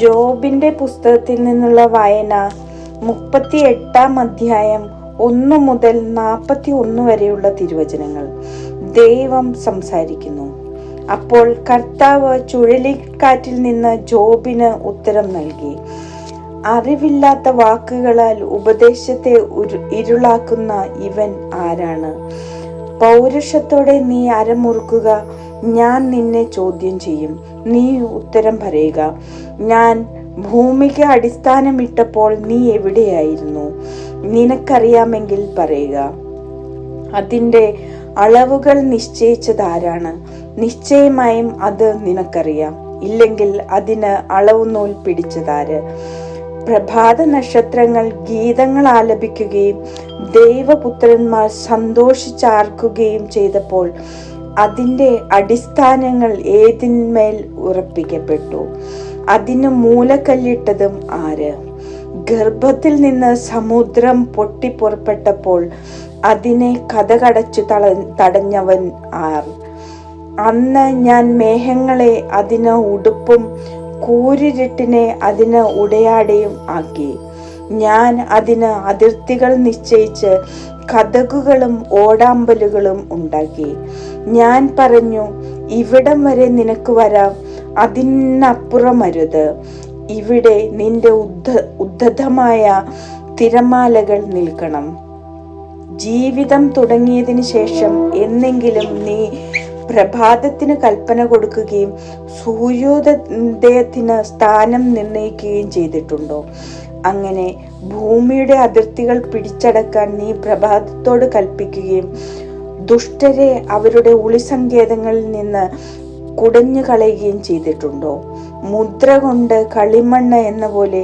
ജോബിന്റെ പുസ്തകത്തിൽ നിന്നുള്ള വായന മുപ്പത്തി എട്ടാം അധ്യായം ഒന്ന് മുതൽ നാൽപ്പത്തി ഒന്ന് വരെയുള്ള തിരുവചനങ്ങൾ ദൈവം സംസാരിക്കുന്നു. അപ്പോൾ കർത്താവ് ചുഴലിക്കാറ്റിൽ നിന്ന് ജോബിന് ഉത്തരം നൽകി. അറിവില്ലാത്ത വാക്കുകളാൽ ഉപദേശത്തെ ഇരുളാക്കുന്ന ഇവൻ ആരാണ്? പൗരുഷത്തോടെ നീ അരമുറുക്കുക. ഞാൻ നിന്നെ ചോദ്യം ചെയ്യും. നീ ഉത്തരം പറയുക. ഞാൻ ഭൂമിക്ക് അടിസ്ഥാനമിട്ടപ്പോൾ നീ എവിടെയായിരുന്നു? നിനക്കറിയാമെങ്കിൽ പറയുക. അതിന്റെ അളവുകൾ നിശ്ചയിച്ചതാരാണ്? നിശ്ചയമായും അത് നിനക്കറിയാം. ഇല്ലെങ്കിൽ അതിന് അളവ് നൂൽ പിടിച്ചതാര്? പ്രഭാത നക്ഷത്രങ്ങൾ ഗീതങ്ങൾ ആലപിക്കുകയും ദൈവപുത്രന്മാർ സന്തോഷിച്ചാർക്കുകയും ചെയ്തപ്പോൾ അതിന്റെ അടിസ്ഥാനങ്ങൾ ഏതിന്മേൽ ഉറപ്പിക്കപ്പെട്ടു? അതിന് മൂലക്കല്ലിട്ടതും ആര്? ഗർഭത്തിൽ നിന്ന് സമുദ്രം പൊട്ടിപ്പുറപ്പെട്ടപ്പോൾ അതിനെ കഥകടച്ചു തള തടഞ്ഞവൻ ആർ? അന്ന് ഞാൻ മേഘങ്ങളെ അതിന് ഉടുപ്പും കൂരിരുട്ടിനെ അതിന് ഉടയാടയും ആക്കി. ഞാൻ അതിന് അതിർത്തികൾ നിശ്ചയിച്ച് കഥകുകളും ഓടാമ്പലുകളും ഉണ്ടാക്കി. ഞാൻ പറഞ്ഞു ഇവിടം വരെ നിനക്ക് വരാം. അതിനപ്പുറമരുത്. ഇവിടെ നിന്റെ ഉദ്ധ ഉദ്ധതമായ തിരമാലകൾ നിൽക്കണം. ജീവിതം തുടങ്ങിയതിനു ശേഷം എന്നെങ്കിലും നീ പ്രഭാതത്തിന് കൽപ്പന കൊടുക്കുകയും സൂര്യോദയത്തിന് സ്ഥാനം നിർണയിക്കുകയും ചെയ്തിട്ടുണ്ടോ? അങ്ങനെ ഭൂമിയുടെ അതിർത്തികൾ പിടിച്ചടക്കാൻ നീ പ്രഭാതത്തോട് കൽപ്പിക്കുകയും ദുഷ്ടരെ അവരുടെ ഒളിസങ്കേതങ്ങളിൽ നിന്ന് കുടഞ്ഞു കളയുകയും ചെയ്തിട്ടുണ്ടോ? മുദ്ര കൊണ്ട് കളിമണ്ണ് എന്ന പോലെ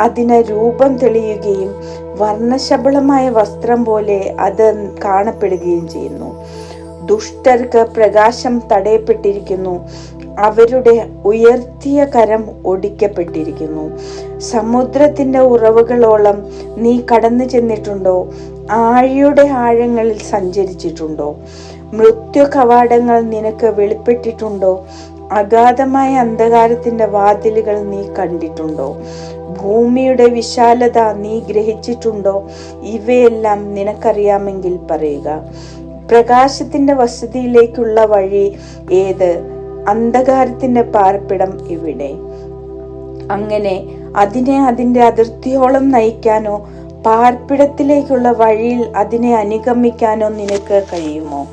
അതിന് രൂപം തെളിയുകയും വർണശബളമായ വസ്ത്രം പോലെ അത് കാണപ്പെടുകയും ചെയ്യുന്നു. ദുഷ്ടർക്ക് പ്രകാശം തടയപ്പെട്ടിരിക്കുന്നു. അവരുടെ ഉയർത്തിയ കരം ഒടിക്കപ്പെട്ടിരിക്കുന്നു. സമുദ്രത്തിന്റെ ഉറവുകളോളം നീ കടന്നു ചെന്നിട്ടുണ്ടോ? ആഴിയുടെ ആഴങ്ങളിൽ സഞ്ചരിച്ചിട്ടുണ്ടോ? മൃത്യു കവാടങ്ങൾ നിനക്ക് വെളിപ്പെട്ടിട്ടുണ്ടോ? അഗാധമായ അന്ധകാരത്തിന്റെ വാതിലുകൾ നീ കണ്ടിട്ടുണ്ടോ? ഭൂമിയുടെ വിശാലത നീ ഗ്രഹിച്ചിട്ടുണ്ടോ? ഇവയെല്ലാം നിനക്കറിയാമെങ്കിൽ പറയുക. പ്രകാശത്തിന്റെ വസതിയിലേക്കുള്ള വഴി ഏത്? അന്ധകാരത്തിന്റെ പാർപ്പിടം ഇവിടെ. അങ്ങനെ അതിനെ അതിന്റെ അതിർത്തിയോളം നയിക്കാനോ പാർപ്പിടത്തിലേക്കുള്ള വഴിയിൽ അതിനെ അനുഗമിക്കാനോ നിനക്ക് കഴിയുമോ?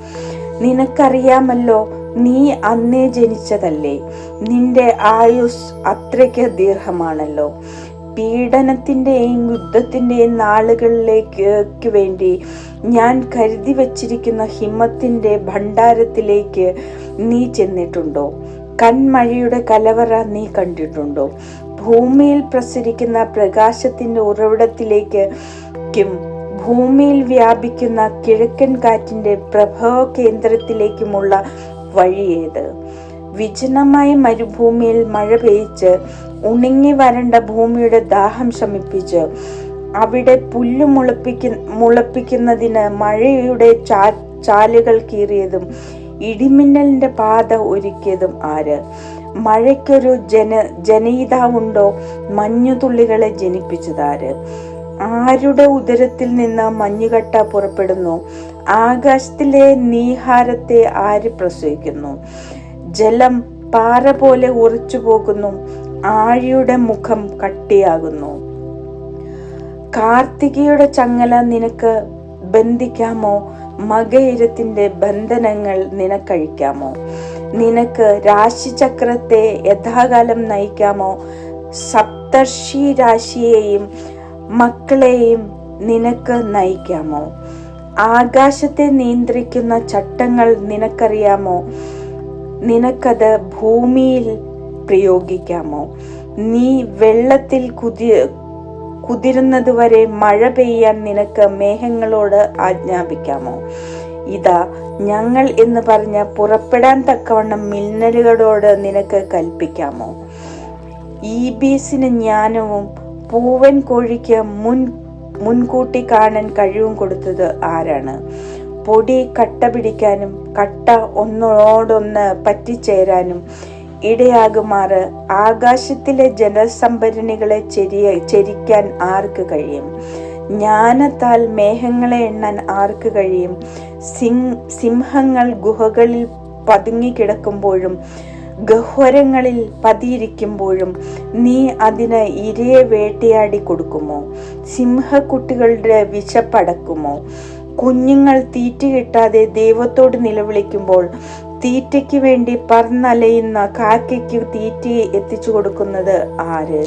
നിനക്കറിയാമല്ലോ നീ അന്നേ ജനിച്ചതല്ലേ. നിന്റെ ആയുസ് അത്രയ്ക്ക് ദീർഘമാണല്ലോ. പീഡനത്തിന്റെയും യുദ്ധത്തിന്റെയും നാളുകളിലേക്ക് വേണ്ടി ഞാൻ കരുതി വച്ചിരിക്കുന്ന ഹിമത്തിന്റെ ഭണ്ഡാരത്തിലേക്ക് നീ ചെന്നിട്ടുണ്ടോ? കൺമഴയുടെ കലവറ നീ കണ്ടിട്ടുണ്ടോ? ഭൂമിയിൽ പ്രസരിക്കുന്ന പ്രകാശത്തിന്റെ ഉറവിടത്തിലേക്ക് ക്കും ഭൂമിയിൽ വ്യാപിക്കുന്ന കിഴക്കൻ കാറ്റിന്റെ പ്രഭവ കേന്ദ്രത്തിലേക്കുമുള്ള വഴിയേത്? വിജനമായ മരുഭൂമിയിൽ മഴ പെയ്ച്ച് ഉണങ്ങി വരണ്ട ഭൂമിയുടെ ദാഹം ശമിപ്പിച്ച് അവിടെ പുല്ല് മുളപ്പിക്ക മുളപ്പിക്കുന്നതിന് മഴയുടെ ചാ ചാലുകൾ കീറിയതും ഇടിമിന്നലിന്റെ പാത ഒരുക്കിയതും ആര്? മഴയ്ക്കൊരു ജന ജനയിതാവുണ്ടോ? മഞ്ഞുതുള്ളികളെ ജനിപ്പിച്ചതാര്? ആരുടെ ഉദരത്തിൽ നിന്ന് മഞ്ഞുകട്ട പുറപ്പെടുന്നു? ആകാശത്തിലെ നീഹാരത്തെ ആര് പ്രസവിക്കുന്നു? ജലം പാറ പോലെ ഉറച്ചു പോകുന്നു. ആഴിയുടെ മുഖം കട്ടിയാകുന്നു. കാർത്തികയുടെ ചങ്ങല നിനക്ക് ബന്ധിക്കാമോ? മകയിരത്തിന്റെ ബന്ധനങ്ങൾ നിനക്കഴിക്കാമോ? നിനക്ക് രാശിചക്രത്തെ യഥാകാലം നയിക്കാമോ? സപ്തർഷി രാശിയെയും മക്കളെയും നിനക്ക് നയിക്കാമോ? ആകാശത്തെ നിയന്ത്രിക്കുന്ന ചട്ടങ്ങൾ നിനക്കറിയാമോ? നിനക്കത് ഭൂമിയിൽ പ്രയോഗിക്കാമോ? നീ വെള്ളത്തിൽ കുതി കുതിരുന്നതുവരെ മഴ പെയ്യാൻ നിനക്ക് മേഘങ്ങളോട് ആജ്ഞാപിക്കാമോ? ഇതാ ഞങ്ങൾ എന്ന് പറഞ്ഞ പുറപ്പെടാൻ തക്കവണ്ണം മിന്നലുകളോട് നിനക്ക് കൽപ്പിക്കാമോ? ഈ ബീസിന് ജ്ഞാനവും പൂവൻ കോഴിക്ക് മുൻ മുൻകൂട്ടി കാണാൻ കഴിവും കൊടുത്തത് ആരാണ്? പൊടി കട്ട പിടിക്കാനും കട്ട ഒന്നോടൊന്ന് പറ്റിച്ചേരാനും ഇടയാകുമാറ് ആകാശത്തിലെ ജലസംഭരണികളെ ചെരിയ ചെരിക്കാൻ ആർക്ക് കഴിയും? ജ്ഞാനത്താൽ മേഘങ്ങളെ എണ്ണാൻ ആർക്ക് കഴിയും? സിംഹ സിംഹങ്ങൾ ഗുഹകളിൽ പതുങ്ങിക്കിടക്കുമ്പോഴും ഗഹ്വരങ്ങളിൽ പതിയിരിക്കുമ്പോഴും നീ അതിന് ഇരയെ വേട്ടയാടി കൊടുക്കുമോ? സിംഹക്കുട്ടികളുടെ വിശപ്പടക്കുമോ? കുഞ്ഞുങ്ങൾ തീറ്റ കിട്ടാതെ ദൈവത്തോട് നിലവിളിക്കുമ്പോൾ തീറ്റയ്ക്ക് വേണ്ടി പറന്നലയുന്ന കാക്കയ്ക്ക് തീറ്റയെ എത്തിച്ചു കൊടുക്കുന്നത് ആര്?